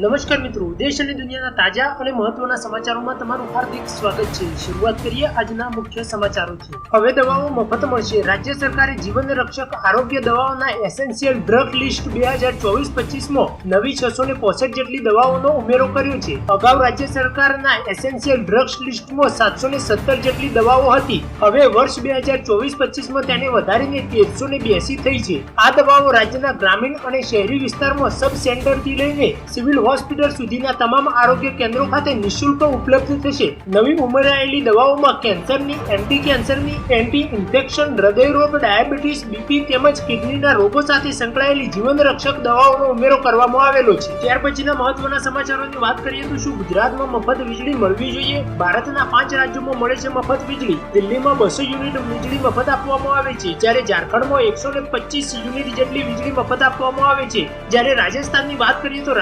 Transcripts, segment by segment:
નમસ્કાર મિત્રો, દેશ અને દુનિયાના તાજા અને મહત્વના સમાચારોમાં તમારું હાર્દિક સ્વાગત છે. શરૂઆત કરીએ આજના મુખ્ય સમાચારોથી હવે દવાઓ મફત મળશે. રાજ્ય સરકારે જીવન રક્ષક આરોગ્ય દવાઓના એસેન્શિયલ ડ્રગ લિસ્ટ બે હજાર ચોવીસ પચીસમાં નવી છસો ને પોસઠ જેટલી દવાઓનો ઉમેરો કર્યો છે. અગાઉ રાજ્ય સરકારના એસેન્શિયલ ડ્રગ્સ લિસ્ટમાં સાતસો ને સત્તર જેટલી દવાઓ હતી. હવે વર્ષ બે હજાર ચોવીસ પચીસમાં તેને વધારીને તેરસો ને બ્યાસી થઈ છે. આ દવાઓ રાજ્યના ગ્રામીણ અને શહેરી વિસ્તારમાં સબ સેન્ટરથી લઈને સિવિલ હોસ્પિટલ સુધીના તમામ આરોગ્ય કેન્દ્રો ખાતે નિઃશુલ્ક ઉપલબ્ધ થશે. નવી ઉમેરાયેલી દવાઓમાં કેન્સરની, એન્ટી કેન્સરની, એન્ટી ઇન્ફેક્શન, હૃદયરોગ, ડાયાબિટીસ, બીપી તેમજ કિડનીના રોગો સાથે સંકળાયેલી જીવન રક્ષક દવાઓનો ઉમેરો કરવામાં આવેલો છે. ત્યાર પછીના મહત્વના સમાચારોની વાત કરીએ તો શું ગુજરાતમાં મફત વીજળી મળવી જોઈએ? ભારતના પાંચ રાજ્યોમાં મળે છે મફત વીજળી. દિલ્હીમાં બસો યુનિટ વીજળી મફત આપવામાં આવે છે. જ્યારે ઝારખંડમાં એકસો ને પચીસ યુનિટ જેટલી વીજળી મફત આપવામાં આવે છે. જ્યારે રાજસ્થાનની વાત કરીએ તો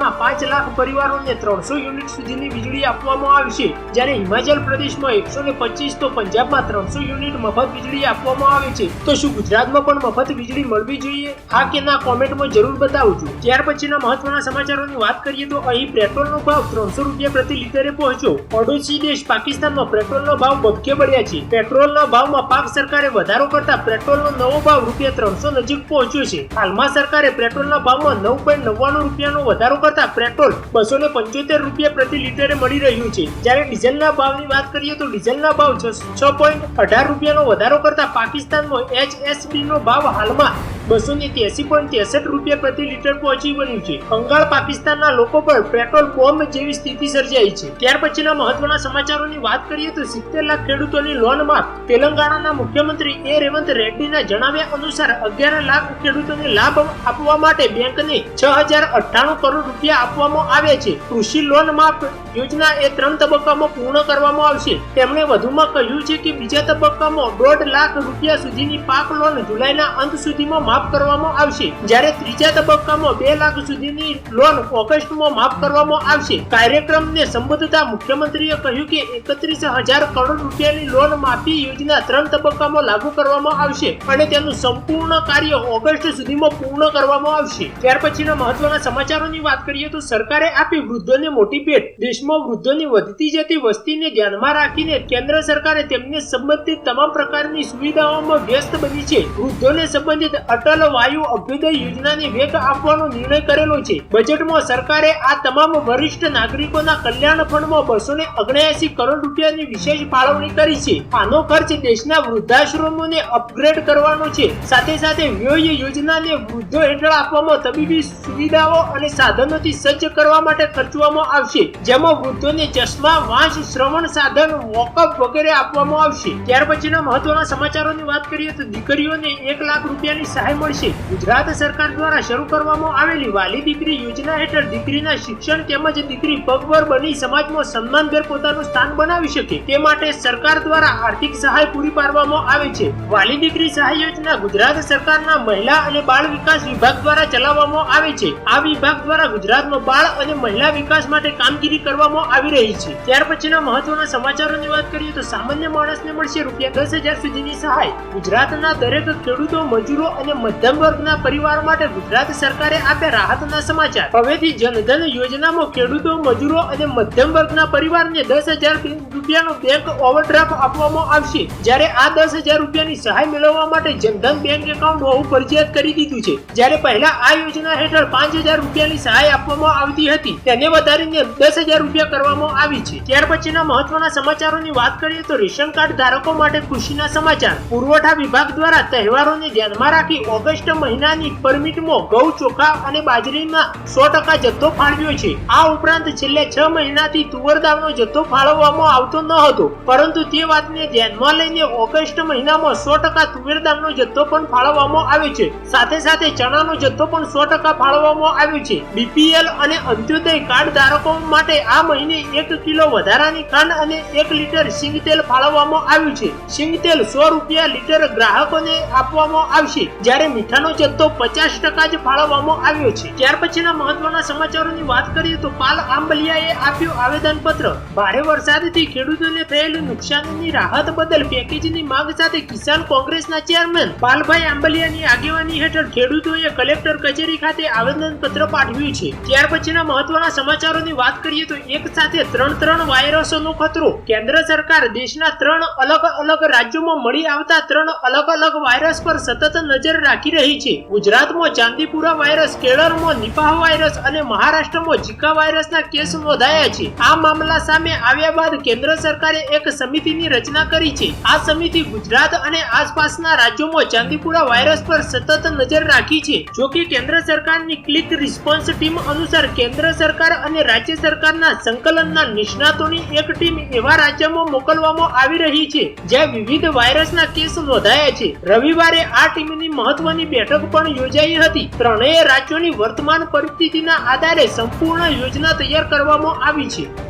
રાજસ્થાનમાં પાંચ લાખ પરિવારોને ત્રણસો યુનિટ સુધીની વીજળી આપવામાં આવશે જ્યારે હિમાચલ પ્રદેશમાં એકસો ને પચીસ, તો પંજાબમાં ત્રણસો યુનિટ મફત વીજળી આપવામાં આવે છે. તો શું ગુજરાતમાં પણ મફત વીજળી મળવી જોઈએ? હા કે ના કોમેન્ટમાં જરૂર બતાવજો. ત્યાર પછીના મહત્વના સમાચારોની વાત કરીએ તો અહીં પેટ્રોલનો ભાવ ત્રણસો રૂપિયા પ્રતિ લીટરે પહોંચ્યો. પડોશી દેશ પાકિસ્તાનમાં પેટ્રોલનો ભાવ બબકે પડ્યા છે. પેટ્રોલના ભાવમાં પાક સરકારે વધારો કરતા પેટ્રોલનો નવો ભાવ રૂપિયા ત્રણસો નજીક પહોંચ્યો છે. હાલમાં સરકારે પેટ્રોલના ભાવમાં નવ પોઈન્ટ નવ્વાણું રૂપિયાનો વધારો કરતા પેટ્રોલ બસો ને પંચોતેર રૂપિયા પ્રતિ લીટરે મળી રહ્યું છે. જ્યારે ડીઝલના ભાવની વાત કરીએ તો ડીઝલના ભાવ છ પોઈન્ટ અઢાર રૂપિયાનો વધારો કરતા પાકિસ્તાનમાં એચએસબી નો ભાવ હાલમાં બસો ને ત્યાસી પોઈન્ટ ત્રેસઠ રૂપિયા પ્રતિ લીટર પહોંચી વળ્યું છે. બંગાળ પાકિસ્તાનના લોકો પર પેટ્રોલ બોમ્બ જેવી સ્થિતિ સર્જાઈ છે. ત્યાર પછીના મહત્વના સમાચારોની વાત કરીએ તો સિત્તેર લાખ ખેડૂતોની લોનમાં તેલંગાણાના મુખ્યમંત્રી એ રેવંત રેડ્ડીના જણાવ્યા અનુસાર અગિયાર લાખ ખેડૂતોને લાભ આપવા માટે બેંકને છ હજાર અઠ્ઠાણું કરોડ રૂપિયા આપવામાં આવે છે. કૃષિ લોન માફ યોજના એ ત્રણ તબક્કામાં પૂર્ણ કરવામાં આવશે. તેમણે વધુમાં કહ્યું છે કે બીજા તબક્કામાં દોઢ લાખ રૂપિયા સુધીની પાક લોન જુલાઈના અંત સુધીમાં માફ કરવામાં આવશે. જ્યારે ત્રીજા તબક્કામાં બે લાખ સુધીની લોન ઓગસ્ટમાં માફ કરવામાં આવશે. કાર્યક્રમને સંબોધતા મુખ્યમંત્રીએ કહ્યું કે એકત્રીસ હજાર કરોડ રૂપિયાની લોન માફી યોજના ત્રણ તબક્કામાં લાગુ કરવામાં આવશે અને તેનું સંપૂર્ણ કાર્ય ઓગસ્ટ સુધીમાં પૂર્ણ કરવામાં આવશે. ત્યાર પછીના મહત્વના સમાચારોની વાત કરીએ તો સરકારે આપી વૃદ્ધોને મોટી ભેટ. દેશમાં વૃદ્ધોની વધતી જતી વસ્તીને ધ્યાનમાં રાખીને કેન્દ્ર સરકારે તેમને સંબંધિત તમામ પ્રકારની સુવિધાઓમાં વ્યસ્ત બની છે. વૃદ્ધોને સંબંધિત અટલ વાયુ અભ્યુદય યોજનાને વેગ આપવાનો નિર્ણય કરેલો છે. બજેટમાં સરકારે આ તમામ વરિષ્ઠ નાગરિકોના કલ્યાણ ફંડમાં બસો ને ઓગણએસી કરોડ રૂપિયાની વિશેષ ફાળવણી કરી છે. આનો ખર્ચ દેશના વૃદ્ધાશ્રમોને અપગ્રેડ કરવાનો છે. સાથે સાથે વ્યય યોજનાને વૃદ્ધો હેઠળ આપવામાં તબીબી સુવિધાઓ અને સાધનોથી સજ્જ કરવા માટે ખર્ચવામાં આવશે. જેમાં વૃદ્ધોને ચશ્મા, વાંસ, શ્રવણ સાધન વોકઅપ વગેરે આપવામાં આવશે. ત્યાર પછીના મહત્વના સમાચારોની વાત કરીએ તો દીકરીઓને એક લાખ રૂપિયાની સહાય મળશે. ગુજરાત સરકાર દ્વારા શરૂ કરવામાં આવેલી વાલી દીકરી યોજના હેઠળ દીકરીના શિક્ષણ તેમજ દીકરી પગભર બની સમાજમાં સન્માનભેર પોતાનું સ્થાન બનાવી શકે તે માટે સરકાર દ્વારા આર્થિક સહાય પૂરી પાડવામાં આવે છે. વાલી દીકરી સહાય યોજના ગુજરાત સરકારના મહિલા અને બાળ વિકાસ વિભાગ દ્વારા ચલાવવામાં આવે છે. આ વિભાગ દ્વારા ગુજરાતમાં બાળ અને મહિલા વિકાસ માટે કામગીરી કરવામાં આવી રહી છે. ત્યાર પછીના મહત્વના સમાચારોની વાત કરીએ તો સામાન્ય માણસને મળશે રૂપિયા દસ હજાર સુધીની સહાય. ગુજરાતના દરેક ખેડૂતો, મજૂરો અને મધ્યમ વર્ગના પરિવારો માટે ગુજરાત સરકારે આપ્યા રાહતના સમાચાર. હવેથી જનધન યોજનામાં ખેડૂતો, મજૂરો અને મધ્યમ વર્ગના પરિવારને દસ હજાર રૂપિયાનો બેંક ઓવરડ્રાફ્ટ આપવામાં આવશે. જ્યારે આ દસ હજાર રૂપિયાની સહાય મેળવવા માટે જનધન બેંક એકાઉન્ટ હોવું ફરજિયાત કરી દીધું છે. જ્યારે પહેલા આ યોજના હેઠળ પાંચ હજાર રૂપિયાની સહાય આપવામાં આવતી હતી. તેને વધારીને દસ હજાર રૂપિયા કરવામાં આવી છે. ત્યાર પછીના મહત્વના સમાચારોની વાત કરીએ તો રેશન કાર્ડ ધારકો માટે ખુશીના સમાચાર. પુરવઠા વિભાગ દ્વારા તહેવારોને ધ્યાનમાં રાખી ઓગસ્ટ મહિનાની પરમિટમાં ઘઉં ચોખા અને બાજરીના સો ટકા જથ્થો ફાળવ્યો છે. આ ઉપરાંત છેલ્લે છ મહિનાથી તુવર દાળનો જથ્થો ફાળવવામાં આવતો ન હતો, પરંતુ તે વાતને ધ્યાનમાં લઈને ઓગસ્ટ મહિનામાં સો ટકા તુવેર દાળનો જથ્થો પણ ફાળવવામાં આવ્યો છે. સાથે સાથે ચણાનો જથ્થો પણ સો ટકા ફાળવવામાં આવ્યો છે. બીપીએલ અને અંત્યોદય કાર્ડ ધારકો માટે આ મહિને એક કિલો વધારાની ખાંડ અને એક લીટર સિંગ તેલ ફાળવવામાં આવ્યું છે. સિંગ તેલ સો રૂપિયા લીટર ગ્રાહકોને આપવામાં આવશે. જ્યારે મીઠાનો જથ્થો પચાસ ટકા જ ફાળવવામાં આવ્યો છે. ત્યાર પછીના મહત્વના સમાચારોની વાત કરીએ તો પાલ આંબલિયાએ આપ્યું આવેદન પત્ર ભારે વરસાદથી ખેડૂતોને થયેલી નુકસાનની રાહત બદલ પેકેજની માંગ સાથે કિસાન કોંગ્રેસના ચેરમેન પાલભાઈ આંબલિયાની આગેવાની હેઠળ ખેડૂતોએ કલેક્ટર કચેરી ખાતે આવેદન પત્ર પાઠવ્યું છે. ત્યાર પછીના મહત્વના સમાચારોની વાત કરીએ તો એક સાથે ત્રણ ત્રણ વાયરસોનો ખતરો. કેન્દ્ર સરકાર દેશના ત્રણ અલગ અલગ રાજ્યોમાં મળી આવતા ત્રણ અલગ અલગ વાયરસ પર સતત નજર રાખી રહી છે. ગુજરાતમાં ચાંદીપુરા વાયરસ, કેરળમાં નિપાહ વાયરસ અને મહારાષ્ટ્રમાં ઝીકા વાયરસના કેસ નોંધાયા છે. આ મામલા સામે આવ્યા બાદ કેન્દ્ર સરકારે એક સમિતિની રચના કરી છે. આ સમિતિ ગુજરાત અને આસપાસના રાજ્યોમાં ચાંદીપુરા વાયરસ પર સતત નજર રાખી છે. જો કે કેન્દ્ર સરકારની ક્લિક રિસ્પોન્સ ટીમ અનુસાર કેન્દ્ર સરકાર અને રાજ્ય સરકારના સંકલનના નિષ્ણાતોની એક ટીમ એવા રાજ્યમાં મોકલવામાં આવી રહી છે, જ્યાં વિવિધ વાયરસના કેસ નોંધાયા છે. રવિવારે આ ટીમની મહત્વની બેઠક પણ યોજાઈ હતી. ત્રણેય રાજ્યોની વર્તમાન પરિસ્થિતિના આધારે સંપૂર્ણ યોજના તૈયાર કરવામાં આવી છે.